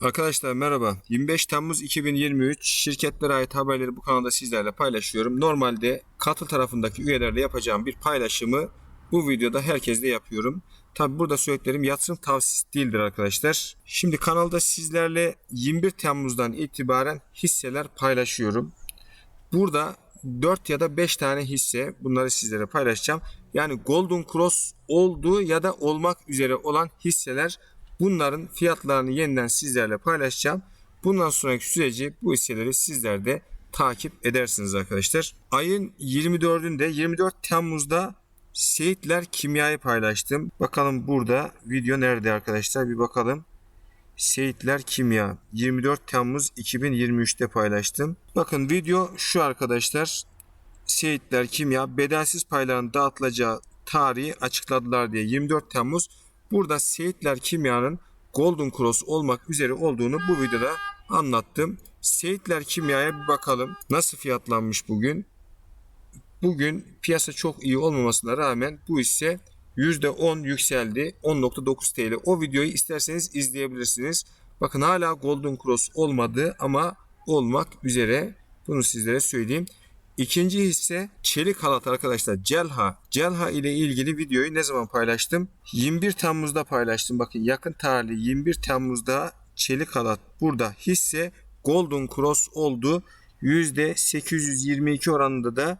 Arkadaşlar merhaba. 25 Temmuz 2023 şirketlere ait haberleri bu kanalda sizlerle paylaşıyorum. Normalde katıl tarafındaki üyelerle yapacağım bir paylaşımı bu videoda herkesle yapıyorum. Tabi burada söylediklerim yatırım tavsiyesi değildir arkadaşlar. Şimdi kanalda sizlerle 21 Temmuz'dan itibaren hisseler paylaşıyorum. Burada 4 ya da 5 tane hisse bunları sizlere paylaşacağım. Yani Golden Cross olduğu ya da olmak üzere olan hisseler bunların fiyatlarını yeniden sizlerle paylaşacağım. Bundan sonraki süreci bu hisseleri sizler de takip edersiniz arkadaşlar. Ayın 24'ünde 24 Temmuz'da Seyitler Kimya'yı paylaştım. Bakalım burada video nerede arkadaşlar bir bakalım. Seyitler Kimya 24 Temmuz 2023'te paylaştım. Bakın video şu arkadaşlar. Seyitler Kimya bedelsiz payların dağıtılacağı tarihi açıkladılar diye 24 Temmuz. Burada Seyitler Kimya'nın Golden Cross olmak üzere olduğunu bu videoda anlattım. Seyitler Kimya'ya bir bakalım. Nasıl fiyatlanmış bugün? Bugün piyasa çok iyi olmamasına rağmen bu hisse %10 yükseldi. 10.9 TL. O videoyu isterseniz izleyebilirsiniz. Bakın hala Golden Cross olmadı ama olmak üzere. Bunu sizlere söyleyeyim. İkinci hisse çelik halat arkadaşlar. Celha. Celha ile ilgili videoyu ne zaman paylaştım? 21 Temmuz'da paylaştım. Bakın yakın tarihli 21 Temmuz'da çelik halat burada hisse Golden Cross oldu. %822 oranında da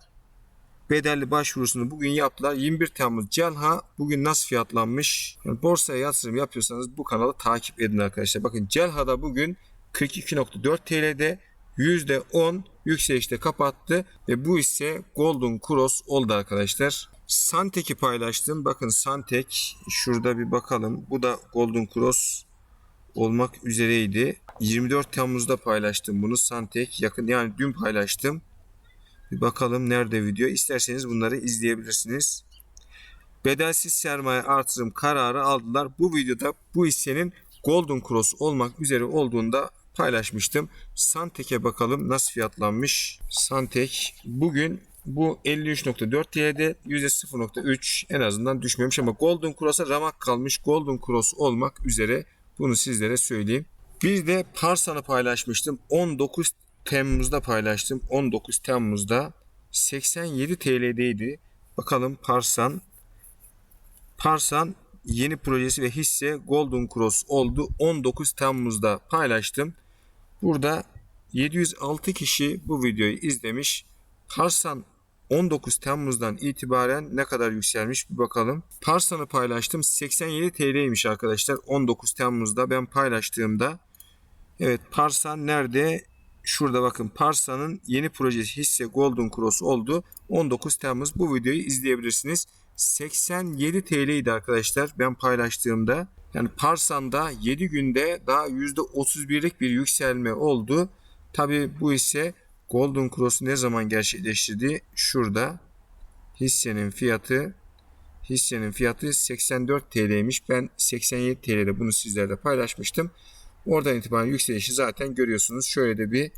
bedelli başvurusunu bugün yaptılar. 21 Temmuz Celha bugün nasıl fiyatlanmış? Yani borsaya yatırım yapıyorsanız bu kanalı takip edin arkadaşlar. Bakın Celha'da bugün 42.4 TL'de %10 yükselişte kapattı ve bu ise Golden Cross oldu arkadaşlar. Santek'i paylaştım. Bakın Santek şurada bir bakalım. Bu da Golden Cross olmak üzereydi. 24 Temmuz'da paylaştım bunu. Santek yakın yani dün paylaştım. Bir bakalım nerede video. İsterseniz bunları izleyebilirsiniz. Bedelsiz sermaye artırım kararı aldılar. Bu videoda bu hissenin Golden Cross olmak üzere olduğunda paylaşmıştım. Santek'e bakalım nasıl fiyatlanmış. Santek bugün bu 53.4 TL'de %0.3 en azından düşmemiş ama Golden Cross'a ramak kalmış. Golden Cross olmak üzere bunu sizlere söyleyeyim. Bir de Parsan'ı paylaşmıştım. 19 Temmuz'da paylaştım. 19 Temmuz'da 87 TL'deydi. Bakalım Parsan. Parsan yeni projesi ve hisse Golden Cross oldu. 19 Temmuz'da paylaştım. Burada 706 kişi bu videoyu izlemiş. Parsan 19 Temmuz'dan itibaren ne kadar yükselmiş bir bakalım. Parsan'ı paylaştım. 87 TL'ymiş arkadaşlar. 19 Temmuz'da ben paylaştığımda. Evet Parsan nerede? Şurada bakın Parsa'nın yeni projesi hisse Golden Cross oldu. 19 Temmuz bu videoyu izleyebilirsiniz. 87 TL'ydi arkadaşlar ben paylaştığımda. Yani Parsan'da 7 günde daha %31'lik bir yükselme oldu. Tabi bu ise Golden Cross'u ne zaman gerçekleştirdi? Şurada hissenin fiyatı hissenin fiyatı 84 TL'ymiş. Ben 87 TL'de bunu sizlerle paylaşmıştım. Oradan itibaren yükselişi zaten görüyorsunuz. Şöyle de bir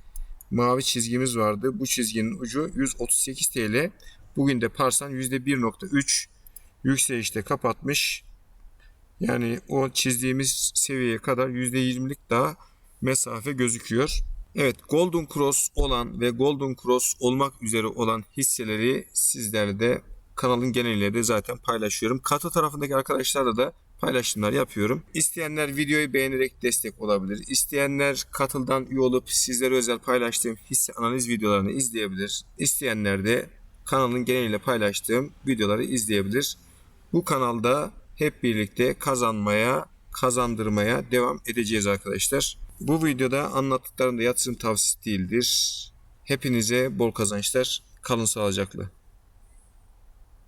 mavi çizgimiz vardı. Bu çizginin ucu 138 TL. Bugün de Parsan %1.3 yükselişte kapatmış. Yani o çizdiğimiz seviyeye kadar %20'lik daha mesafe gözüküyor. Evet Golden Cross olan ve Golden Cross olmak üzere olan hisseleri sizlerle de kanalın geneliyle de zaten paylaşıyorum. Katı tarafındaki arkadaşlarla da paylaşımlar yapıyorum. İsteyenler videoyu beğenerek destek olabilir. İsteyenler katıldan üye olup sizlere özel paylaştığım hisse analiz videolarını izleyebilir. İsteyenler de kanalın geneliyle paylaştığım videoları izleyebilir. Bu kanalda hep birlikte kazanmaya, kazandırmaya devam edeceğiz arkadaşlar. Bu videoda anlattıklarım da yatırım tavsiyesi değildir. Hepinize bol kazançlar. Kalın sağlıcakla.